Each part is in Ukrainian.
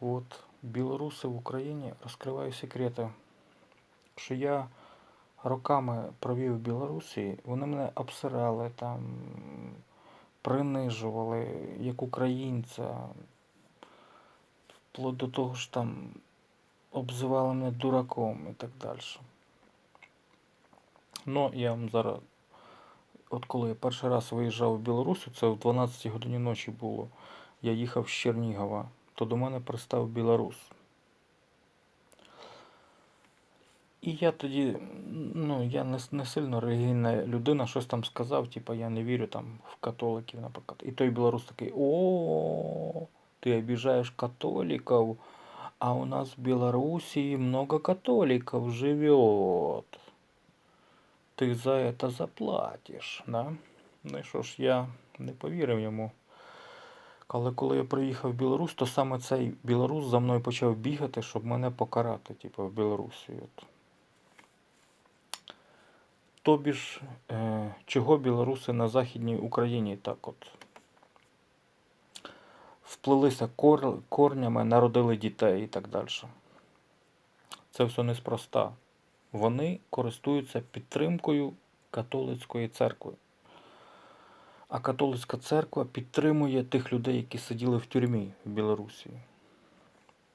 От білоруси в Україні розкриваю секрети, що я роками провів в Білорусі, вони мене обсирали там, принижували як українця, вплоть до того ж там обзивали мене дураком і так далі. Ну, я вам зараз, от коли я перший раз виїжджав в Білорусі, це в 12 годині ночі було, я їхав з Чернігова, то до мене пристав білорус. І я тоді, ну, я не, не сильно релігійна людина, щось там сказав, типу, я не вірю там в католиків, наприклад. І той білорус такий, о, ти обіжаєш католиків, а у нас в Білорусі много католиків живет. Ти за это заплатиш, да? Ну і що ж, я не повірив йому. Але коли я приїхав в Білорусь, то саме цей білорус за мною почав бігати, щоб мене покарати, типу, в Білорусі. От. Тобі ж, е, чого білоруси на Західній Україні так от вплилися кор, корнями, народили дітей і так далі. Це все неспроста. Вони користуються підтримкою католицької церкви. А католицька церква підтримує тих людей, які сиділи в тюрмі в Білорусі.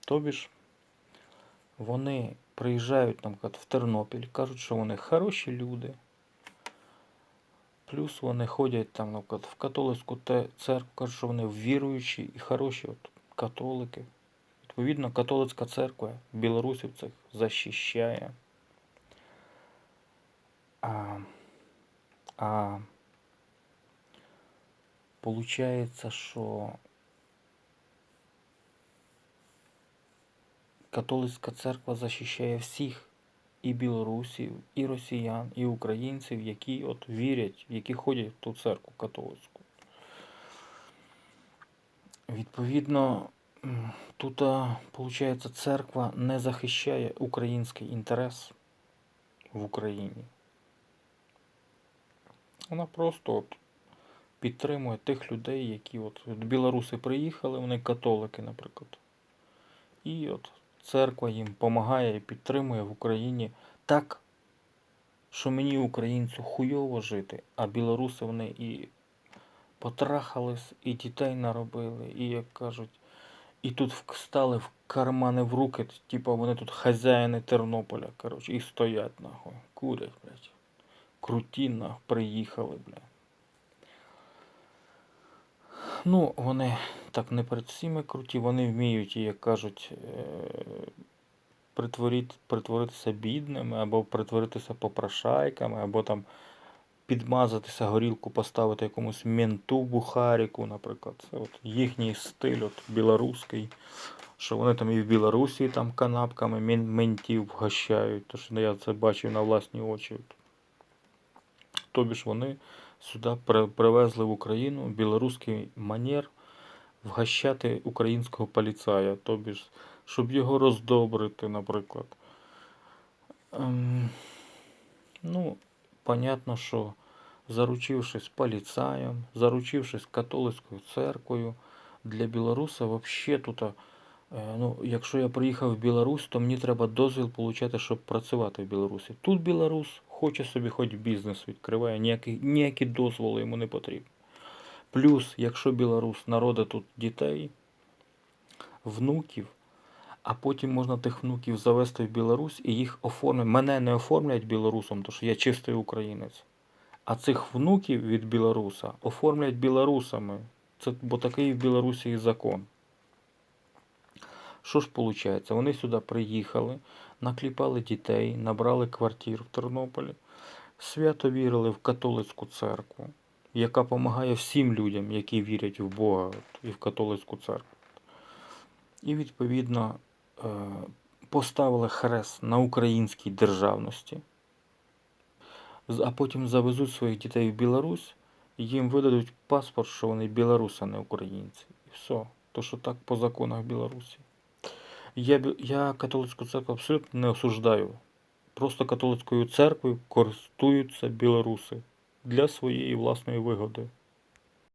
Тобі ж вони приїжджають, наприклад, в Тернопіль, кажуть, що вони хороші люди. Плюс вони ходять там, наприклад, в католицьку церкву, кажуть, що вони віруючі і хороші от, католики. Відповідно, католицька церква білорусів цих захищає. А, а получається, що католицька церква захищає всіх і білорусів, і росіян, і українців, які от вірять, які ходять в ту церкву католицьку. Відповідно, тут, виходить, церква не захищає український інтерес в Україні. Вона просто от підтримує тих людей, які от, от білоруси приїхали, вони католики, наприклад. І от церква їм допомагає і підтримує в Україні так, що мені, українцю, хуйово жити, а білоруси вони і потрахались, і дітей наробили, і, як кажуть, і тут в- стали в кармани в руки, типу вони тут хазяїни Тернополя, коротше, і стоять, нахуй, курять, блядь. Круті, нахуй, приїхали, блядь. Ну, вони так не перед всіми круті, вони вміють, як кажуть, е, притворити, притворитися бідними, або притворитися попрошайками, або там підмазатися горілку, поставити якомусь менту бухаріку, наприклад. Це от їхній стиль, от білоруський, що вони там і в Білорусі там канапками мен- ментів вгощають. Тож я це бачив на власні очі. Тобі ж вони сюди привезли в Україну білоруський манер вгощати українського поліцая, тобі ж, щоб його роздобрити, наприклад. Ем, ну, понятно, що заручившись поліцаєм, заручившись католицькою церквою, для білоруса взагалі тут, е, ну, якщо я приїхав в Білорусь, то мені треба дозвіл отримати, щоб працювати в Білорусі. Тут білорус хоче собі хоч бізнес відкриває, ніякі, ніякі дозволи йому не потрібні. Плюс, якщо білорус народить тут дітей, внуків, а потім можна тих внуків завести в Білорусь і їх оформлять. Мене не оформлять білорусом, тому що я чистий українець. А цих внуків від білоруса оформлять білорусами. Це, бо такий в Білорусі і закон. Що ж виходить? Вони сюди приїхали, накліпали дітей, набрали квартир в Тернополі, свято вірили в католицьку церкву, яка допомагає всім людям, які вірять в Бога і в католицьку церкву. І відповідно е, поставили хрест на українській державності, а потім завезуть своїх дітей в Білорусь, їм видадуть паспорт, що вони білоруси, а не українці. І все. То, що так по законах Білорусі. Я, я католицьку церкву абсолютно не осуждаю. Просто католицькою церквою користуються білоруси для своєї власної вигоди.